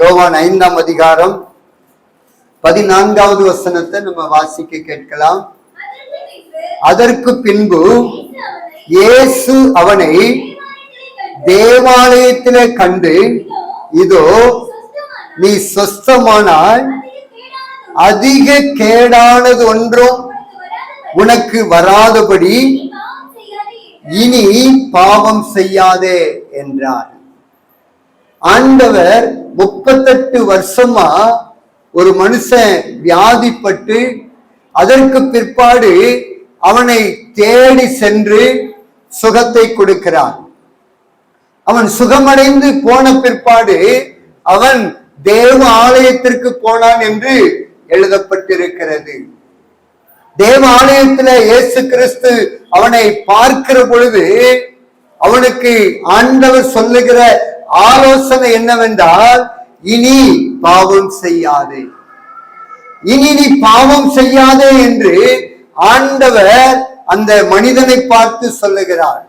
யோவான் ஐந்தாம் அதிகாரம் பதினான்காவது வசனத்தை நம்ம வாசிக்க கேட்கலாம். அதற்கு பின்பு இயேசு அவனை இயேசு அவனை தேவாலயத்திலே கண்டு இதோ நீ சொஸ்தமானால் அதிக கேடானது ஒன்றும் உனக்கு வராதபடி இனி பாவம் செய்யாதே என்றார். ஆண்டவர் முப்பத்தெட்டு வருஷமா ஒரு மனுஷன் வியாதிப்பட்டு அதற்கு பிற்பாடு அவனை தேடி சென்று சுகத்தை கொடுக்கிறான். அவன் சுகமடைந்து போன பிற்பாடு அவன் தேவ ஆலயத்திற்கு போனான் என்று எழுதப்பட்டிருக்கிறது. தேவ ஆலயத்துல இயேசு கிறிஸ்து அவனை பார்க்கிற பொழுது அவனுக்கு ஆண்டவர் சொல்லுகிற ஆலோசனை என்னவென்றால் இனி பாவம் செய்யாதே. இனி நீ பாவம் செய்யாதே என்று ஆண்டவர் அந்த மனிதனை பார்த்து சொல்லுகிறார்.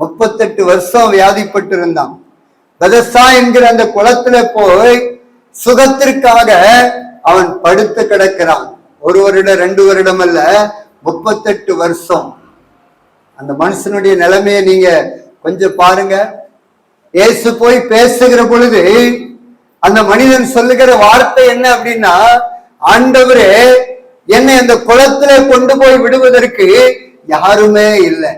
முப்பத்தெட்டு வருஷம் வியாதிப்பட்டிருந்தான். பெதசா என்கிற அந்த குளத்துல போய் சுகத்திற்காக அவன் படுத்து கிடக்கிறான். ஒரு வருடம் ரெண்டு வருடம் அல்ல முப்பத்தெட்டு வருஷம். அந்த மனுஷனுடைய நிலைமையை நீங்க கொஞ்சம் பாருங்க. இயேசு போய் பேசுகிற பொழுது அந்த மனிதன் சொல்லுகிற வார்த்தை என்ன அப்படின்னா ஆண்டவரே என்னை அந்த குளத்துல கொண்டு போய் விடுவதற்கு யாருமே இல்லை.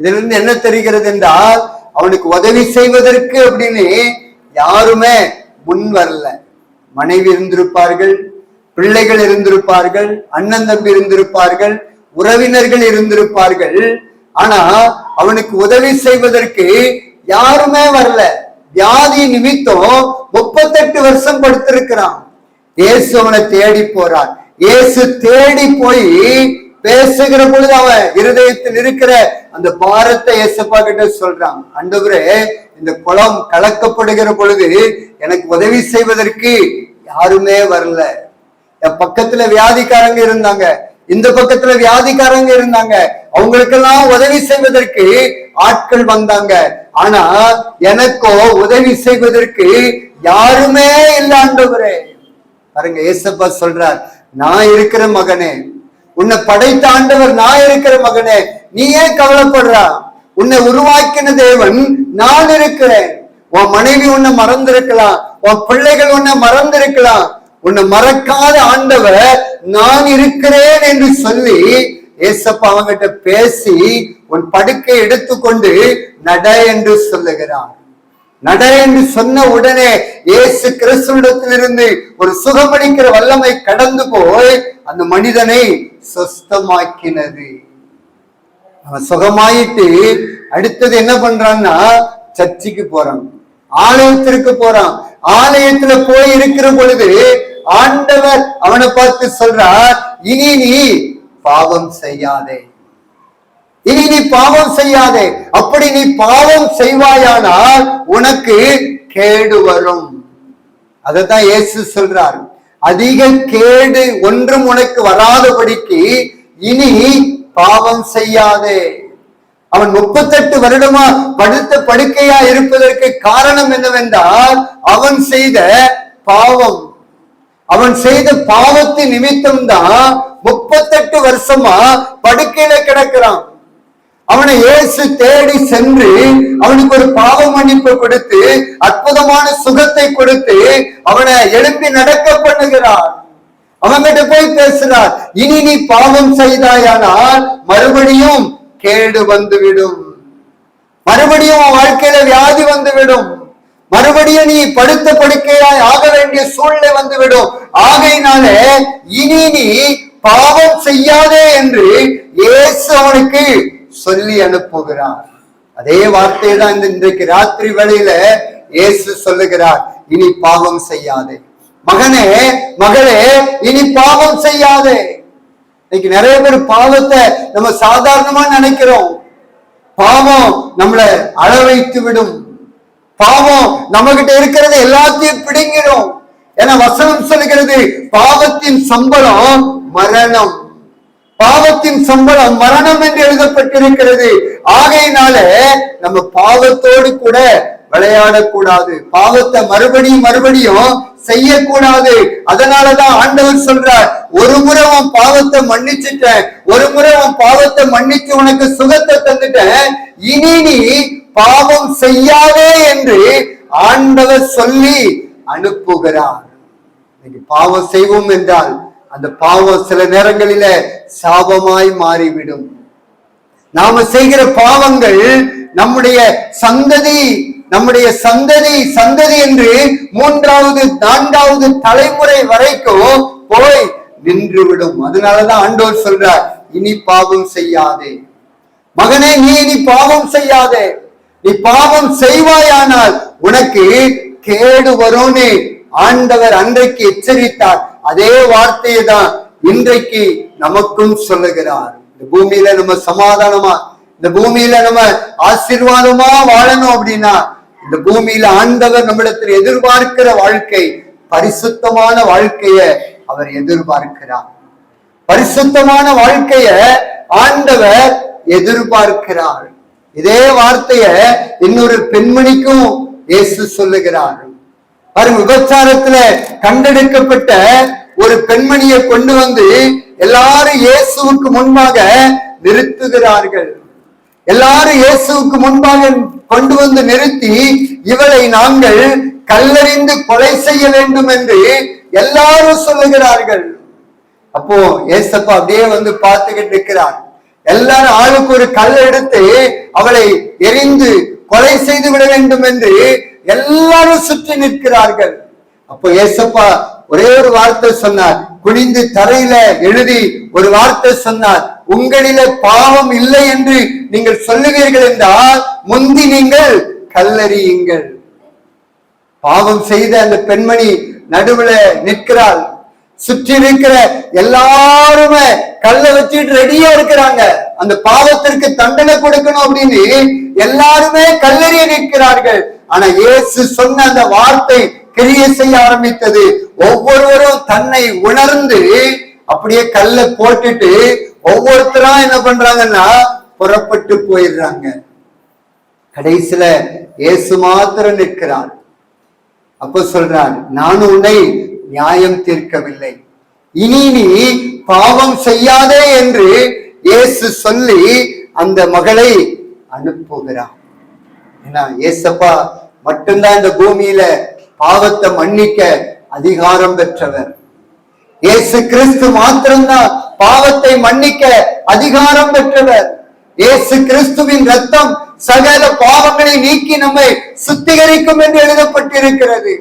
இதுல இருந்து என்ன தெரிகிறது என்றால் அவனுக்கு உதவி செய்வதற்கு அப்படின்னு யாருமே முன் வரல. மனைவி இருந்திருப்பார்கள் பிள்ளைகள் இருந்திருப்பார்கள் அண்ணன் தம்பி இருந்திருப்பார்கள் உறவினர்கள் இருந்திருப்பார்கள். ஆனா அவனுக்கு உதவி செய்வதற்கு யாருமே வரல. வியாதி நிமித்தம் முப்பத்தெட்டு வருஷம் படுத்திருக்கிறான். இயேசு அவனை தேடி போறான். இயேசு தேடி போய் பேசுகிற பொழுது அவன் இருதயத்தில் இருக்கிற அந்த பாரத்தை இயேசப்பா கிட்ட சொல்றான். அண்டவரே இந்த குளம் கலக்கப்படுகிற பொழுது எனக்கு உதவி செய்வதற்கு யாருமே வரல. என் பக்கத்துல வியாதிக்காரங்க இருந்தாங்க. இந்த பக்கத்துல வியாதிக்காரங்க இருந்தாங்க. அவங்களுக்கெல்லாம் உதவி செய்வதற்கு ஆட்கள் வந்தாங்க. ஆனா எனக்கோ உதவி செய்வதற்கு யாருமே இல்லை ஆண்டவரே. பாருங்க ஏசப்பா சொல்றார் நான் இருக்கிற மகனே உன்னை படைத்த ஆண்டவர் நான் இருக்கிற மகனே நீ ஏன் கவலைப்படுறா? உன்னை உருவாக்கின தேவன் நான் இருக்கிறேன். உன் மனைவி உன்னை மறந்திருக்கலாம் உன் பிள்ளைகள் உன்னை மறந்திருக்கலாம். உன்னை மறக்காத ஆண்டவர் நான் இருக்கிறேன் என்று சொல்லி ஏசப்பா அவங்கிட்ட பேசி உன் படுக்கை எடுத்துக்கொண்டு நட என்று சொல்லுகிறார் நட என்று சொன்ன உடனே இயேசு கிறிஸ்துவிடத்திலிருந்து ஒரு சுகமளிக்கிற வல்லமை கடந்து போய் அந்த மனிதனை சொஸ்தமாக்கினது. அவன் சுகமாயிட்டு அடுத்தது என்ன பண்றான்னா சர்ச்சுக்கு போறான். ஆலயத்திற்கு போறான். ஆலயத்துல போய் இருக்கிற பொழுது ஆண்டவர் அவனை பார்த்து சொல்றார் இனி நீ பாவம் செய்யாதே. இனி நீ பாவம் செய்யாதே. அப்படி நீ பாவம் செய்வாயானால் உனக்கு கேடு வரும். அதைத்தான் இயேசு சொல்றார். அதிக கேடு ஒன்றும் உனக்கு வராதபடிக்கு இனி பாவம் செய்யாதே. அவன் முப்பத்தெட்டு வருடமா படுத்த படுக்கையா இருப்பதற்கு காரணம் என்னவென்றால் அவன் செய்த பாவம். அவன் செய்த பாவத்து நிமித்தம் தான் முப்பத்தெட்டு வருஷமா படுக்கையில கிடக்கிறான். அவனை இயேசு தேடி சென்று அவனுக்கு ஒரு பாவ மன்னிப்பு கொடுத்து அற்புதமான சுகத்தை கொடுத்து அவனை எழுப்பி நடக்க பண்ணுகிறார் அவன்கிட்ட போய் பேசுறார் இனி நீ பாவம் செய்தாயானால் மறுபடியும் கேடு வந்துவிடும். மறுபடியும் வாழ்க்கையில வியாதி வந்துவிடும். மறுபடியும் நீ படுத்த படுக்கையாய் ஆக வேண்டிய சூழ்நிலை வந்துவிடும். ஆகையினாலே இனி நீ பாவம் செய்யாதே என்று இயேசு அவனுக்கு சொல்லி அனுப்புகிறார். அதே வார்த்தையை தான் இந்த இன்றைக்கு ராத்திரி வேளையில இயேசு சொல்லுகிறார். இனி பாவம் செய்யாதே. மகனே மகளே இனி பாவம் செய்யாதே. இன்னைக்கு நிறைய பேர் பாவத்தை நம்ம சாதாரணமா நினைக்கிறோம். பாவம் நம்மளை அளவைத்து விடும். பாவம் நம்ம கிட்ட எல்லாத்தையும் பிடிங்கிடும் ஏன்னா வசனம் சொல்லுகிறது. பாவத்தின் சம்பளம் மரணம். பாவத்தின் சம்பளம் மரணம் என்று எழுதப்பட்டிருக்கிறது. ஆகையினால நம்ம பாவத்தோடு கூட விளையாடக்கூடாது. பாவத்தை மறுபடியும் மறுபடியும் செய்யக்கூடாது. அதனாலதான் ஆண்டவர் சொல்றார் ஒரு முறை உன் பாவத்தை மன்னிச்சுட்டேன். ஒரு முறை உன் பாவத்தை மன்னிச்சு உனக்கு சுகத்தை தந்துட்டேன். இனி நீ பாவம் செய்யாதே என்று ஆண்டவர் சொல்லி அனுப்புகிறார். இன்னைக்கு பாவம் செய்வோம் என்றால் அந்த பாவம் சில நேரங்களில சாபமாய் மாறிவிடும். நாம செய்கிற பாவங்கள் நம்முடைய சந்ததி நம்முடைய சந்ததி சந்ததி என்று மூன்றாவது நான்காவது தலைமுறை வரைக்கும் போய் நின்றுவிடும். அதனாலதான் ஆண்டோர் சொல்றார் இனி பாவம் செய்யாதே. மகனே நீ இனி பாவம் செய்யாதே. நீ பாவம் செய்வாயானால் உனக்கு கேடு வரும்னு ஆண்டவர் அன்றைக்கு எச்சரித்தார். அதே வார்த்தையை தான் இன்றைக்கு நமக்கும் சொல்லுகிறார். இந்த பூமியில நம்ம சமாதானமா இந்த பூமியில நம்ம ஆசீர்வாதமா வாழணும் அப்படின்னா இந்த பூமியில ஆண்டவர் நம்மிடத்தில் எதிர்பார்க்கிற வாழ்க்கை பரிசுத்தமான வாழ்க்கைய அவர் எதிர்பார்க்கிறார். பரிசுத்தமான வாழ்க்கைய ஆண்டவர் எதிர்பார்க்கிறார். இதே வார்த்தைய இன்னொரு பெண்மணிக்கும் இயேசு சொல்லுகிறார். பாருங்க விபச்சாரத்துல கண்டெடுக்கப்பட்ட ஒரு பெண்மணியை கொண்டு வந்து எல்லாரும் இயேசுவுக்கு முன்பாக நிறுத்துகிறார்கள். எல்லாரும் இயேசுவுக்கு முன்பாக கொண்டு வந்து நிறுத்தி இவளை நாங்கள் கல்லறிந்து கொலை செய்ய வேண்டும் என்று எல்லாரும் சொல்லுகிறார்கள். அப்போ ஏசப்பா அப்படியே வந்து பார்த்துக்கிட்டு இருக்கிறார். எல்லாரும் ஆளுக்கு ஒரு கல் எடுத்து அவளை எரிந்து கொலை செய்து விட வேண்டும் என்று எல்லாரும் சுற்றி நிற்கிறார்கள். அப்போ ஏசப்பா ஒரே ஒரு வார்த்தை சொன்னார். குனிந்து தரையில எழுதி ஒரு வார்த்தை சொன்னார். உங்களில பாவம் இல்லை என்று நீங்கள் சொல்லுவீர்கள் என்றால் முந்தி நீங்கள் கல்லறியுங்கள். பாவம் செய்த அந்த பெண்மணி நடுவுல நிற்கிறாள். சுற்றி இருக்கிற எல்லாருமே கல்ல வச்சுட்டு ரெடியா இருக்கிறாங்க. அந்த பாவத்திற்கு தண்டனை கொடுக்கணும் அப்படின்னு எல்லாருமே கல்லறிய நிற்கிறார்கள். ஆனா இயேசு சொன்ன அந்த வார்த்தை கிரிய செய்ய ஆரம்பித்தது. ஒவ்வொருவரும் தன்னை உணர்ந்து அப்படியே கல்ல போட்டுட்டு ஒவ்வொருத்தரா என்ன பண்றாங்கன்னா புறப்பட்டு போயிடுறாங்க. கடைசியில இயேசு மாத்திரம் நிற்கிறார். அப்ப சொல்றார் நானும் உன்னை நியாயம் தீர்க்கவில்லை. இனி நீ பாவம் செய்யாதே என்று இயேசு சொல்லி அந்த மகளை அனுப்புகிறார். ஏன்னா ஏசப்பா மட்டும்தான் இந்த பூமியில பாவத்தை மன்னிக்க அதிகாரம் பெற்றவர். இயேசு கிறிஸ்து மாத்திரம்தான் பாவத்தை மன்னிக்க அதிகாரம் பெற்றவர். இயேசு கிறிஸ்துவின் ரத்தம் சகல பாவங்களை நீக்கி நம்மை சுத்திகரிக்கும் என்று எழுதப்பட்டிருக்கிறது.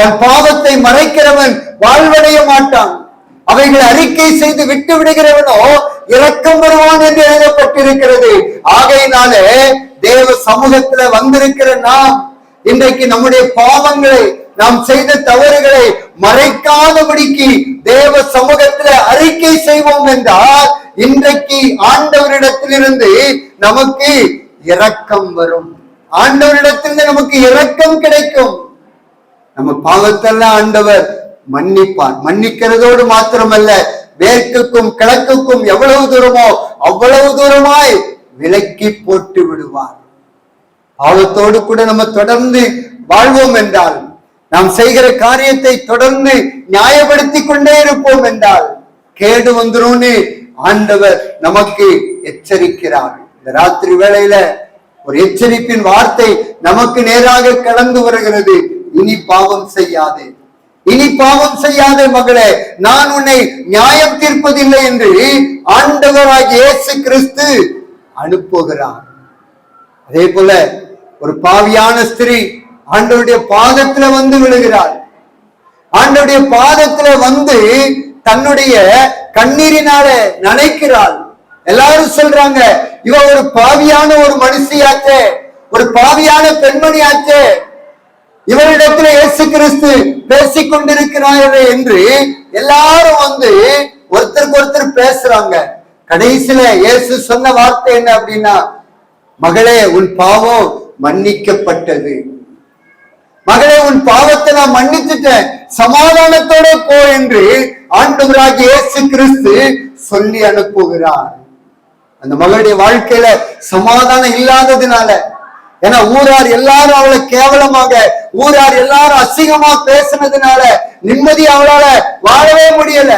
தன் பாவத்தை மறைக்கிறவன் வாழ்வடைய மாட்டான். அவைகளை அறிக்கை செய்து விட்டு விடுகிறவனோ இறக்கம் வருவான் என்று எழுதப்பட்டிருக்கிறது. ஆகையினாலே தேவ சமூகத்துல வந்திருக்கிற நாம் இன்றைக்கு நம்முடைய பாவங்களை நாம் செய்த தவறுகளை மறைக்காதபடிக்கு தேவ சமூகத்துல அறிக்கை செய்வோம் என்றால் இன்றைக்கு ஆண்டவரிடத்திலிருந்து நமக்கு இரக்கம் வரும். ஆண்டவரிடத்திலிருந்து நமக்கு இரக்கம் கிடைக்கும். நம்ம பாவத்தெல்லாம் ஆண்டவர் மன்னிப்பார். மன்னிக்கிறதோடு மாத்திரமல்ல மேற்குக்கும் கிழக்குக்கும் எவ்வளவு தூரமோ அவ்வளவு தூரமாய் விலக்கி போட்டு விடுவார். பாவத்தோடு கூட நம்ம தொடர்ந்து வாழ்வோம் என்றால் நாம் செய்கிற காரியத்தை தொடர்ந்து நியாயப்படுத்திக் கொண்டே இருப்போம் என்றால் கேடு வந்துரும்னு ஆண்டவர் நமக்கு எச்சரிக்கிறார். இந்த ராத்திரி வேளையில ஒரு எச்சரிப்பின் வார்த்தை நமக்கு நேராக கலந்து வருகிறது. இனி பாவம் செய்யாதே. இனி பாவம் செய்யாதே மகளே நான் உன்னை நியாயம் தீர்ப்பதில்லை என்று ஆண்டவராகிய இயேசு கிறிஸ்து அனுப்புகிறார். அதே போல ஒரு பாவியான ஸ்திரீ ஆண்டவருடைய பாதத்துல வந்து விழுகிறாள். ஆண்டவருடைய பாதத்துல வந்து தன்னுடைய கண்ணீரினால நனைக்கிறாள். எல்லாரும் சொல்றாங்க இவ ஒரு பாவியான ஒரு மனுஷியாச்சே ஒரு பாவியான பெண்மணியாச்சே இவரிடத்துல இயேசு கிறிஸ்து பேசிக் கொண்டிருக்கிறாரே என்று எல்லாரும் வந்து ஒருத்தருக்கு ஒருத்தர் பேசுறாங்க. கடைசியில இயேசு சொன்ன வார்த்தை என்ன அப்படின்னா மகளே உன் பாவம் மன்னிக்கப்பட்டது. மகளே உன் பாவத்தை நான் மன்னிச்சுட்டேன். சமாதானத்தோட போ என்று ஆண்டவராக இயேசு கிறிஸ்து சொல்லி அனுப்புகிறார். அந்த மகளுடைய வாழ்க்கையில சமாதானம் இல்லாததுனால ஏன்னா ஊரார் எல்லாரும் அவளை கேவலமாக ஊரார் எல்லாரும் அசிங்கமா பேசுனதுனால நிம்மதி அவளால வாழவே முடியல.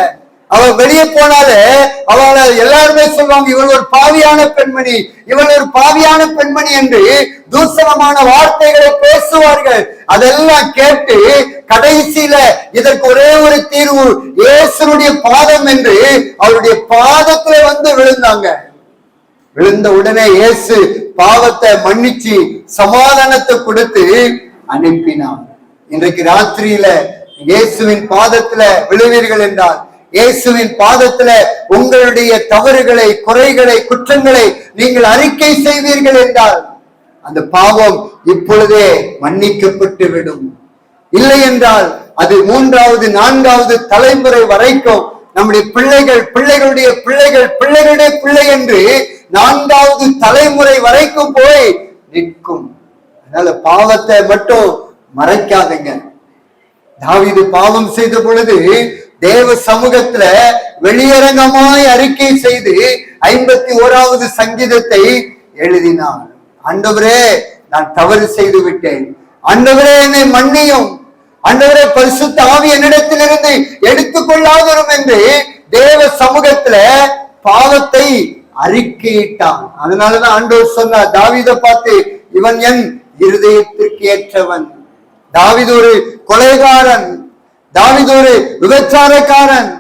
அவ வெளியே போனாலே அவளை எல்லாருமே சொல்லுவாங்க இவள் ஒரு பாவியான பெண்மணி இவள் ஒரு பாவியான பெண்மணி என்று தூசணமான வார்த்தைகளை பேசுவார்கள். அதெல்லாம் கேட்டு கடைசியில இதற்கு ஒரே ஒரு தீர்வு இயேசுனுடைய பாதம் என்று அவருடைய பாதத்துல வந்து விழுந்தாங்க. விழுந்த உடனே இயேசு பாவத்தை மன்னிச்சு சமாதானத்தை கொடுத்து அனுப்பினான் இன்றைக்கு ராத்திரியில இயேசுவின் பாதத்துல விழுவீர்கள் என்றால் இயேசுவின் பாதத்துல உங்களுடைய தவறுகளை குறைகளை குற்றங்களை நீங்கள் அறிக்கை செய்வீர்கள் என்றால் அந்த பாவம் இப்பொழுதே மன்னிக்கப்பட்டு விடும். இல்லை என்றால் அது மூன்றாவது நான்காவது தலைமுறை வரைக்கும் நம்முடைய பிள்ளைகள் பிள்ளைகளுடைய பிள்ளைகள் பிள்ளைகளுடைய பிள்ளை என்று நான்காவது தலைமுறை வரைக்கும் போய் நிற்கும். அதனால பாவத்தை மட்டும் மறைக்காதீங்க. தாவிது பாவம் செய்த பொழுது தேவ சமூகத்துல வெளியரங்கமாய் அறிக்கை செய்து ஐம்பத்தி ஓராவது சங்கீதத்தை எழுதினான் ஆண்டவரே நான் தவறு செய்து விட்டேன். ஆண்டவரே என்னை மன்னியும். ஆண்டவரே பரிசு தாவி என்னிடத்திலிருந்து எடுத்துக்கொள்ளாதரும் என்று தேவ சமூகத்துல பாவத்தை அறிக்கையிட்டான். அதனாலதான் ஆண்டவர் சொன்னார் தாவித பார்த்து இவன் என் இருதயத்திற்கு ஏற்றவன். தாவிது ஒரு கொலைகாரன். தாவிது ஒரு விபச்சாரக்காரன்.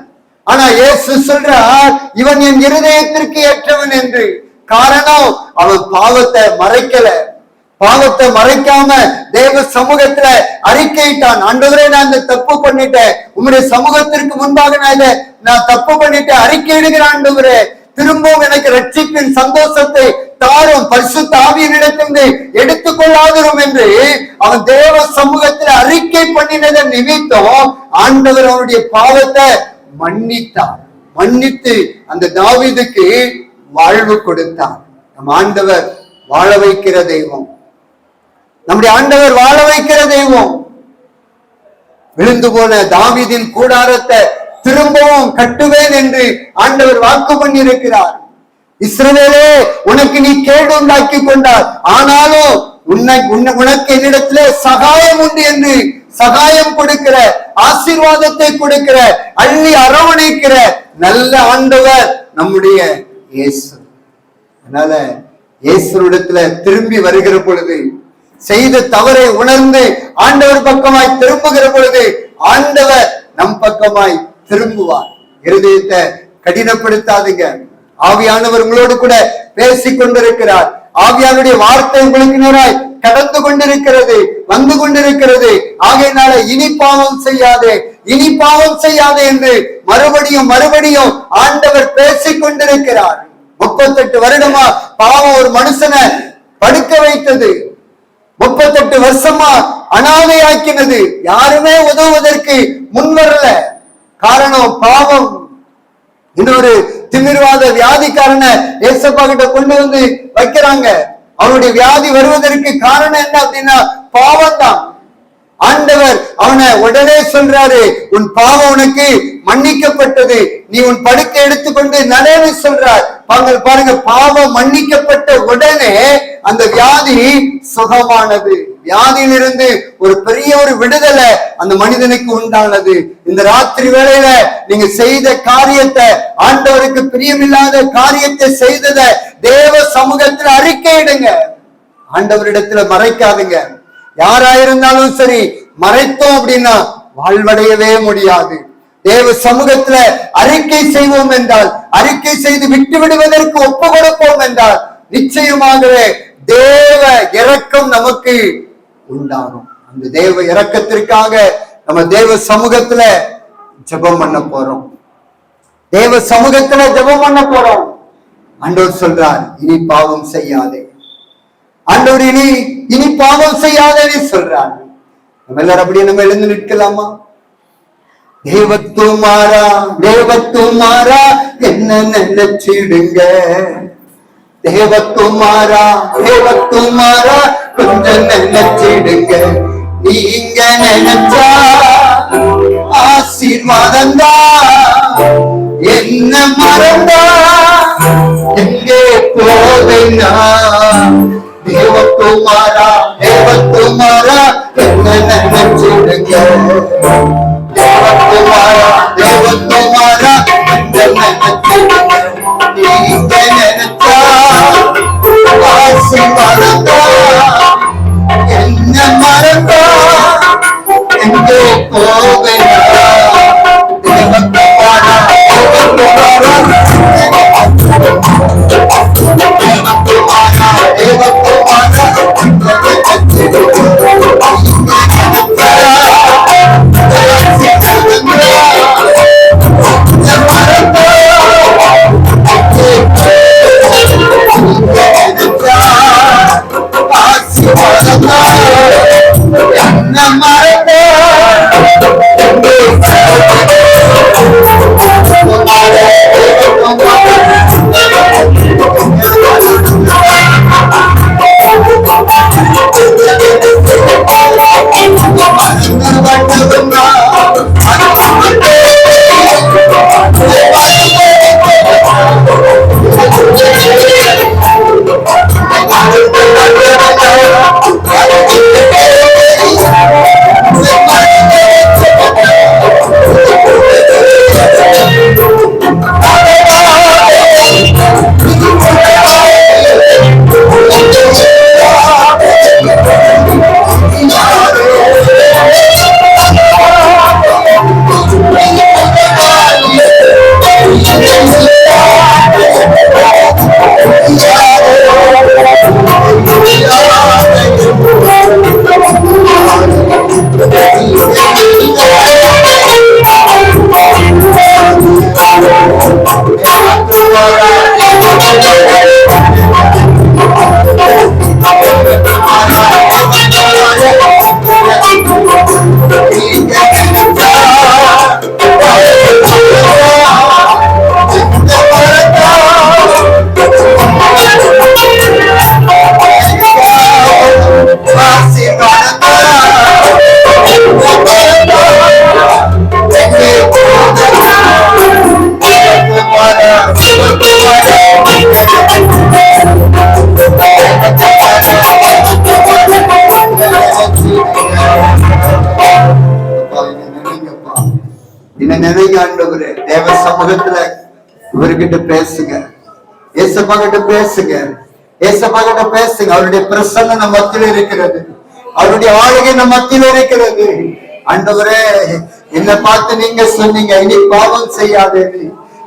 ஆனா இயேசு சொல்றார் இவன் என் இருதயத்திற்கு ஏற்றவன் என்று. காரணம் அவன் பாவத்தை மறைக்கல. பாவத்தை மறைக்காம தேவ சமூகத்துல அறிக்கையிட்டான். ஆண்டவரே நான் இந்த தப்பு பண்ணிட்டேன். உம்முடைய சமூகத்திற்கு முன்பாக நான் இதை நான் தப்பு பண்ணிட்டேன். அறிக்கையிடுகிறேன் ஆண்டவரே. திரும்பவும் எனக்கு ரட்சிப்பின் சந்தோஷத்தை தாரும் பரிசுத்த ஆவியனிடத்திலிருந்து எடுத்துக்கொள்ளாதிரும் என்று அவன் தேவ சமூகத்தில் அறிக்கை பண்ணினதன் நிமித்தம் ஆண்டவர் அவனுடைய பாவத்தை மன்னித்தார். மன்னித்து அந்த தாவிதுக்கு வாழ்வு கொடுத்தார். நம் ஆண்டவர் வாழ வைக்கிற தெய்வம். நம்முடைய ஆண்டவர் வாழ வைக்கிற தெய்வம். விழுந்து போன தாவிதின் கூடாரத்தை திரும்பவும் கட்டுவேன் என்று ஆண்டவர் வாக்கு பண்ணியிருக்கிறார். இஸ்ரவேலே உனக்கு நீ கேடு உண்டாக்கி கொண்டார் ஆனாலும் உன்னை உன்னை- உனக்கு என்னிடத்திலே சகாயம் உண்டு என்று சகாயம் கொடுக்கிற ஆசீர்வாதத்தை கொடுக்கிற அள்ளி அரவணைக்கிற நல்ல ஆண்டவர் நம்முடைய இயேசு. அதனால இயேசுடத்துல திரும்பி வருகிற பொழுது செய்த தவறை உணர்ந்து ஆண்டவர் பக்கமாய் திரும்புகிற பொழுது ஆண்டவர் நம் பக்கமாய் திரும்புவார். இருதயத்தை கடினப்படுத்தாதீங்க. ஆவியானவர் உங்களோடு கூட பேசிக் கொண்டிருக்கிறார். ஆவியானுடைய வார்த்தை உங்களுக்கு நேராய் கடந்து கொண்டிருக்கிறது வந்து கொண்டிருக்கிறது. ஆகையினால இனி பாவம் செய்யாதே இனி பாவம் செய்யாதே என்று மறுபடியும் மறுபடியும் ஆண்டவர் பேசிக் கொண்டிருக்கிறார். முப்பத்தெட்டு வருடமா பாவம் ஒரு மனுஷனை படுக்க வைத்தது. முப்பத்தெட்டு வருஷமா அனாதையாக்கினது. யாருமே உதவுவதற்கு முன் வரல. காரணம் பாவம். இன்னொரு திமிர்வாத வியாதிக்காரனை ஏசப்பா கிட்ட கொண்டு வந்து வைக்கிறாங்க. அவனுடைய வியாதி வருவதற்கு காரணம் என்ன அப்படின்னா பாவம் தான் ஆண்டவர் அவனை உடனே சொல்றாரு உன் பாவம் உனக்கு மன்னிக்கப்பட்டது. நீ உன் படுக்கை எடுத்துக்கொண்டு நடன்னு சொல்றார். பாருங்க பாருங்க பாவம் மன்னிக்கப்பட்ட உடனே அந்த வியாதி சுகமானது. வியாதியிலிருந்து ஒரு பெரிய ஒரு விடுதலை அந்த மனிதனுக்கு உண்டானது. இந்த ராத்திரி வேளையில நீங்க செய்த காரியத்தை ஆண்டவருக்கு பிரியமில்லாத காரியத்தை செய்ததை தேவ சமூகத்தில் அறிக்கையிடுங்க ஆண்டவரிடத்துல மறைக்காதுங்க. யாராயிருந்தாலும் சரி மறைத்தோம் அப்படின்னா வாழ்வடையவே முடியாது. தேவ சமூகத்துல அறிக்கை செய்வோம் என்றால் அறிக்கை செய்து விட்டு விடுவதற்கு ஒப்பு கொடுப்போம் என்றால் நிச்சயமாகவே தேவ இறக்கம் நமக்கு உண்டாகும். அந்த தேவ இறக்கத்திற்காக நம்ம தேவ சமூகத்துல ஜபம் பண்ண போறோம். தேவ சமூகத்துல ஜபம் பண்ண போறோம். அண்டோர் சொல்றார் இனி பாவம் செய்யாதே. அண்டோர் இனி இனி பாவம் செய்யாதேன்னு சொல்றார். நம்ம எல்லாரும் அப்படியே நம்ம எழுந்து நிற்கலாமா? தேவத்துமாரா தேவத்துமாரா என்ன நினைச்சிடுங்க? தேவத்துமாரா தேவத்துமாரா கொஞ்சம் நினைச்சிடுங்க நீங்க நினைச்சா ஆசீர்வாதம் என்ன மறந்தா? எங்கே போவேனா? தேவக்குமாரா தேவக்குமாரா என்ன நினைச்சிடுங்க? இவர்கிட்ட பேசுங்க. ஏசப்பா கிட்ட பேசுங்க. ஏசப்பா கிட்ட பேசுங்க. அவருடைய பிரசன்னம் நம்ம மத்தியில இருக்கிறது. அவருடைய ஆளுகை நம்ம மத்தியில் இருக்கிறது. அண்டவரே என்ன பார்த்து நீங்க சொன்னீங்க இனி பாவம் செய்யாதே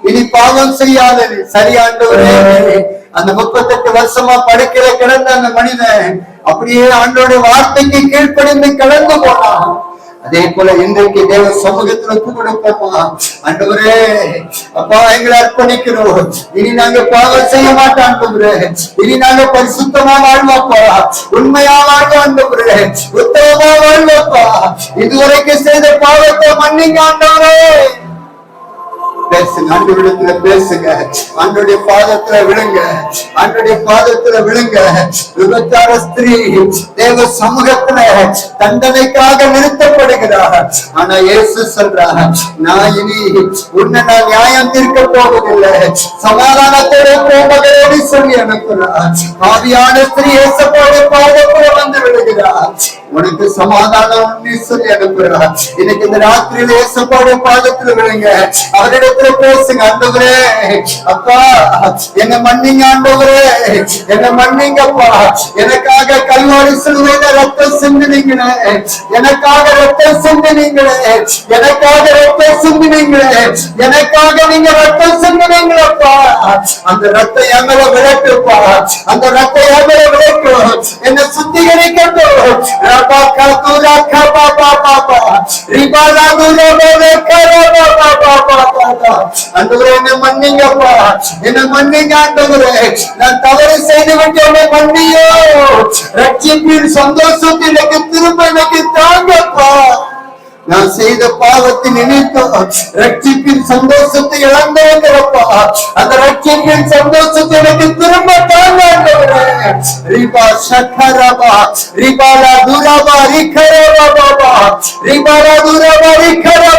இனி பாவம் செய்யாதே சரியாண்டவரே சரி ஆண்டவரே. அந்த முப்பத்தெட்டு வருஷமா படுக்கிற கிடந்த அந்த மனிதன் அப்படியே ஆண்டோட வார்த்தைக்கு கீழ்ப்படிந்து கிடந்து போனான். அதே போல இன்றைக்கு தேவ சமூகத்துல ஒப்பு கொடுப்போமா ஆண்டவரே அப்பா எங்களை அர்ப்பணிக்கிறோம். இனி நாங்க பாவம் செய்ய மாட்டோம் ஆண்டவரே. இனி நாங்க பரிசுத்தமா வாழ்வோப்பா உண்மையா வாழ்வோம் ஆண்டவரே. உத்தமமா வாழ்வோப்பா இதுவரைக்கும் செய்த பாவத்தை மன்னிங்க ஆண்டவரே. பேசுங்க ஆண்டவரிடத்துல பேசுங்க. ஆண்டோடைய பாதத்துல விழுங்க. ஆண்டோடைய பாதத்துல விழுங்க. விபச்சார ஸ்திரீ தேவ சமூகத்துல தண்டனைக்காக நிறுத்தப்படுகிறார். ஆனா இயேசு சொல்றார் நான் இனி உன்னை நான் நியாயம் தீர்க்க போவதில்லை. சமாதானத்தோட போவதோடு சொல்லி அனுப்புகிறார். ஆவியான ஸ்திரீ இயேசப்போட பாதத்துல வந்து விழுகிறார். உனக்கு சமாதானம் நீ சொல்லி அனுப்புகிறார். இன்னைக்கு இந்த ராத்திரியில் இயேசப்போட பாதத்துல விழுங்க. அவரிடத்துல பேசுங்க ஆண்டவரே. அப்பா என்ன மன்னிங்க ஆண்டவரே. என்ன மன்னிங்கப்பா. எனக்காக கல்வாரி சிலுவையில ரத்தம் சிந்தினீங்களே எனக்காக ரத்தம் சிந்தினீங்களே எனக்காக ரத்தம் சிந்தினீங்களே எனக்காக நீங்க ரத்தம் சிந்தினீங்களப்பா அந்த ரத்த எங்கள விளக்குப்பா. அந்த ரத்த எங்கள விளக்கு. என்ன சுத்திகரிக்கட்டும். ரபா கதுரா கபா பாபா பா ரிபாலா துரா பே கரபா பாபா பாபா ஆண்டவரே என்ன மன்னிங்கப்பா. என்ன மன்னிங்க ஆண்டவரே. நான் தவறு செய்து விட்டேன் மன்னியோ. ரட்சிப்பின் சந்தோஷத்தை எனக்கு திரும்ப எனக்கு தாங்கப்பா. நான் செய்த பாவத்தை நினைத்தோம் ரட்சிப்பின் சந்தோஷத்தை இழந்தவங்கிறப்பா அந்த ரட்சிப்பின் சந்தோஷத்தை எனக்கு திரும்ப ரிபா சக்கரபா ரிபாலா துரபா ரிகரபா ரிபாலா துரபா ரிகரபா.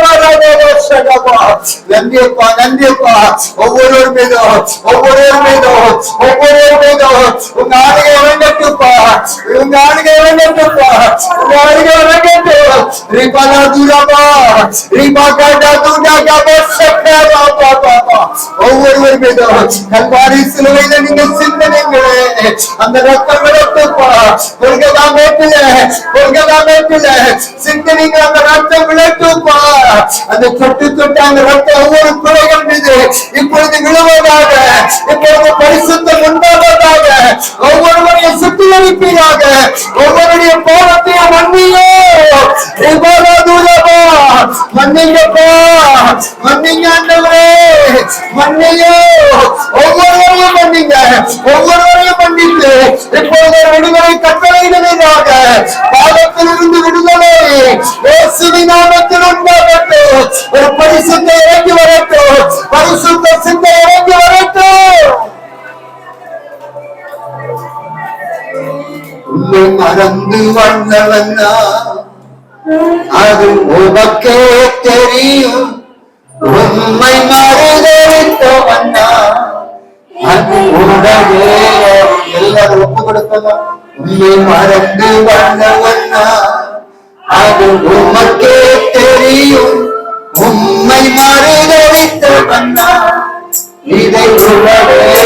ஒவ்வொருவர் மீதும் ஒவ்வொருவர் மீதும் ஒவ்வொருவர் மீதும் உங்க ஆளுகை இறங்கட்டுப்பா உங்க ஆளுகை இறங்கட்டுப்பா உங்க ஆளுகை இறங்கட்டும் ரிபாலா தூராபா ரிபா காட்டா தூரா காபா சக்கரா பா பா பா ஒவ்வொருவர் மீதும் கல்வாரி சிலுவையில நீங்க சிந்தனைங்களே அந்த ரத்தம் விளட்டுப்பா கொள்கதா மேட்டில கொள்கதா மேட்டில சிந்தனைங்க அந்த ரத்தம் விளட்டுப்பா அந்த தொட்டு தொட்டு அந்த ரத்தம் ஒவ்வொரு குறைகள் மீது. இப்பொழுது விழுவதாக இப்பொழுது பரிசுத்தம் உண்டாவதாக ஒவ்வொருவரையும் சுத்திகரிப்பீராக. ஒவ்வொருடைய பாவத்தையும் மன்னியோ மன்னிங்கப்பா மன்னிங்க ஆண்டவரே மன்னியோ ஒவ்வொருவரையும் மன்னிங்க ஒவ்வொருவரையும் மன்னித்து இப்பொழுது விடுதலை கட்டளையிடுவதாக பாவத்திலிருந்து விடுதலை. இயேசுவின் நாமத்தில் உண்டாகட்டும். ஒரு பரிசுத்த இறங்கி வரட்டும். பரிசுத்த சிந்தை இறங்கி வரட்டும். உன்னை மறந்து வந்தவன்னா அது உனக்கே தெரியும். உம்மை மறுதளித்தவன்னா அது எல்லாரும் ஒப்பு கொடுக்கலாம் உண்மை மறந்து வந்தவன்னா அது உமக்கே தெரியும். உம்மை உண்மை மறுதளித்தவன்னா இதை உடனே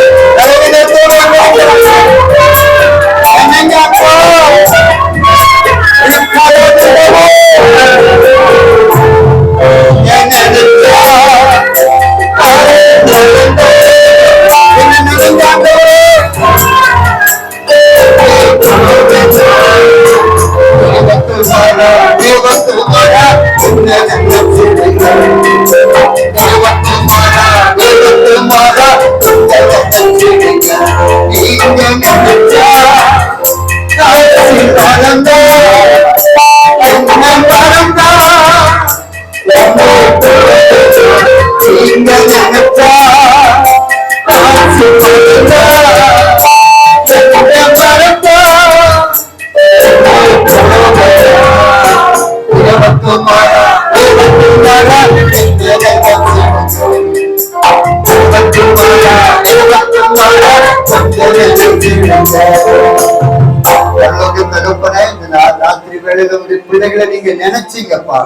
தகப்பனே, இந்த ராத்திரி வேளையில உம்முடைய பிள்ளைகளை நீங்க நினைச்சீங்கப்பா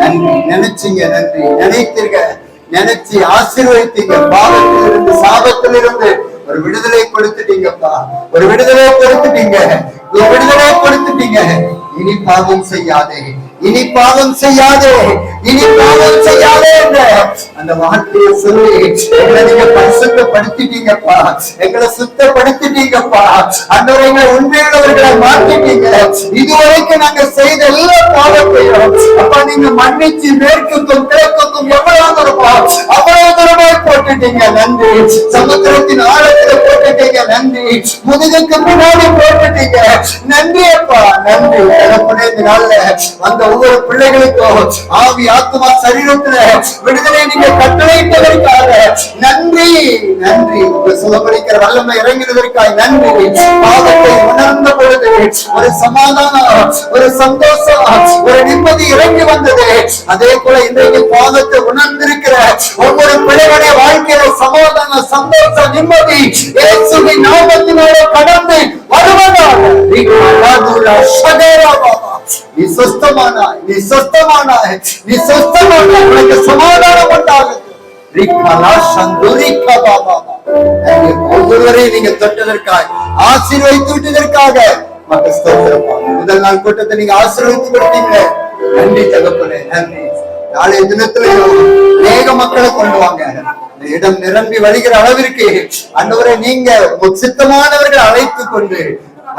நன்றி நினைச்சீங்க நன்றி நினைத்தீங்க நினைச்சு ஆசீர்வதித்தீங்க பாவத்திலிருந்து சாபத்திலிருந்து ஒரு விடுதலை கொடுத்துட்டீங்கப்பா ஒரு விடுதலை கொடுத்துட்டீங்க. ஒரு விடுதலை கொடுத்துட்டீங்க. இனி பாவம் செய்யாதே. இனி பாவம் செய்யாதே இனி பாவம் செய்யாதே என்ற அந்த வார்த்தையை சொல்லி எங்களை நீங்க பரிசுத்தப்படுத்திட்டீங்கப்பா எங்களை சுத்தப்படுத்திட்டீங்கப்பா. அந்தவரை உண்மையுள்ளவர்களை மாத்திட்டீங்க இதுவரைக்கும் நாங்க செய்த எல்லா பாவத்தையும் அப்பா நீங்க மன்னிச்சு மேற்குக்கும் கிழக்குக்கும் எவ்வளவு தூரமா அவ்வளவு தூரமாய் போட்டுட்டீங்க நன்றி. சமுத்திரத்தின் ஆழத்துல போட்டுட்டீங்க நன்றி. முதுகுக்கு முன்னாடி போட்டுட்டீங்க. நன்றி அப்பா நன்றி. தகப்பனே இந்த நாள்ல அந்த ஒவ்வொரு பிள்ளைகளுக்கும் ஆவி ஆத்மா சரீரத்துல விடுதலை நீங்க கட்டளையிட்டதற்காக நன்றி நன்றி. உங்க சுகமளிக்கிற வல்லமை இறங்கினதற்காக நன்றி. பாவத்தை உணர்ந்த பொழுது ஒரு சமாதானம் ஒரு சந்தோஷம் ஒரு நிம்மதி இறங்கி வந்தது. அதே போல இன்றைக்கு பாவத்தை உணர்ந்திருக்கிற ஒவ்வொரு பிள்ளைகளுடைய வாழ்க்கையில சமாதான சந்தோஷம் நிம்மதி இயேசுவின் நாமத்தினால கடந்து நீ சொஸ்தமானாய் நீ சொஸ்தமானாய் நீ சொஸ்தமானாய் உனக்கு சமாதானம் உண்டாகுது ஒவ்வொருவரையும் நீங்க தொட்டதற்காக ஆசீர்வதித்து விட்டதற்காக மக்கள் முதல் நாள் கூட்டத்தை நீங்க ஆசீர்வதித்து கொடுத்தீங்க நன்றி தகப்பனே நன்றி. நாளைய தினத்துல அநேக மக்களை கொண்டு வாங்க. இடம் நிரம்பி வழிகிற அளவிற்கு அன்றுவரை நீங்க உங்க சித்தமானவர்கள் அழைத்து கொண்டு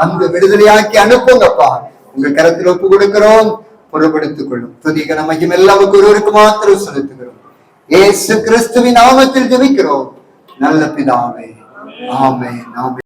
அந்த விடுதலையாக்கி அனுப்புங்கப்பா. உங்க கரத்தில் ஒப்பு கொடுக்கிறோம். பொருள்படுத்திக் கொள்ளும். துதிக நமக்கு எல்லாவுக்கு ஒருவருக்கு மாத்திரம் செலுத்துகிறோம். ஏசு கிறிஸ்துவின் நாமத்தில் ஜெபிக்கிறோம். நல்ல பிதாவே. ஆமே ஆமே